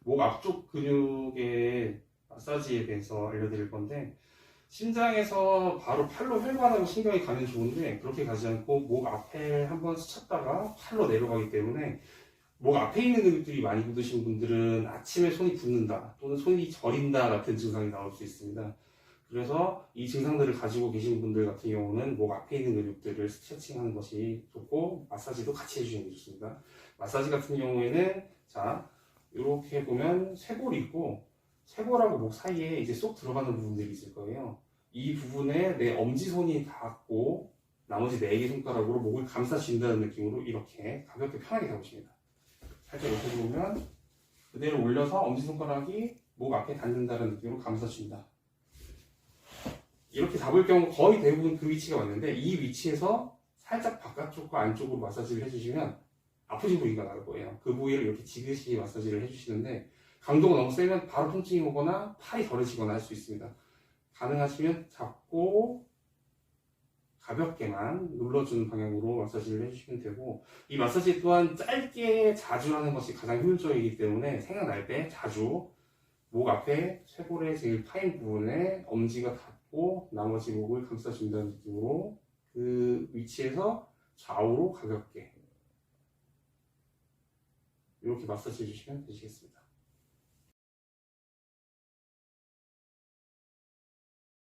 목 앞쪽 근육의 마사지에 대해서 알려드릴 건데 심장에서 바로 팔로 혈관하고 신경이 가면 좋은데 그렇게 가지 않고 목 앞에 한 번 스쳤다가 팔로 내려가기 때문에 목 앞에 있는 근육들이 많이 굳으신 분들은 아침에 손이 붓는다 또는 손이 저린다 같은 증상이 나올 수 있습니다. 그래서 이 증상들을 가지고 계신 분들 같은 경우는 목 앞에 있는 근육들을 스트레칭하는 것이 좋고 마사지도 같이 해주시는 게 좋습니다. 마사지 같은 경우에는 자 이렇게 보면 쇄골이 있고 쇄골하고 목 사이에 이제 쏙 들어가는 부분들이 있을 거예요. 이 부분에 내 엄지손이 닿고 나머지 네 개 손가락으로 목을 감싸준다는 느낌으로 이렇게 가볍게 편하게 잡으십니다. 살짝 이렇게 보면 그대로 올려서 엄지손가락이 목 앞에 닿는다는 느낌으로 감싸준다. 이렇게 잡을 경우 거의 대부분 그 위치가 맞는데 이 위치에서 살짝 바깥쪽과 안쪽으로 마사지를 해주시면 아프신 부위가 나올 거예요. 그 부위를 이렇게 지그시 마사지를 해주시는데 강도가 너무 세면 바로 통증이 오거나 팔이 저려지거나 할 수 있습니다. 가능하시면 잡고 가볍게만 눌러주는 방향으로 마사지를 해주시면 되고 이 마사지 또한 짧게 자주 하는 것이 가장 효율적이기 때문에 생각날 때 자주 목 앞에 쇄골의 제일 파인 부분에 엄지가 닿고 나머지 목을 감싸준다는 느낌으로 그 위치에서 좌우로 가볍게 이렇게 마사지 해주시면 되시겠습니다.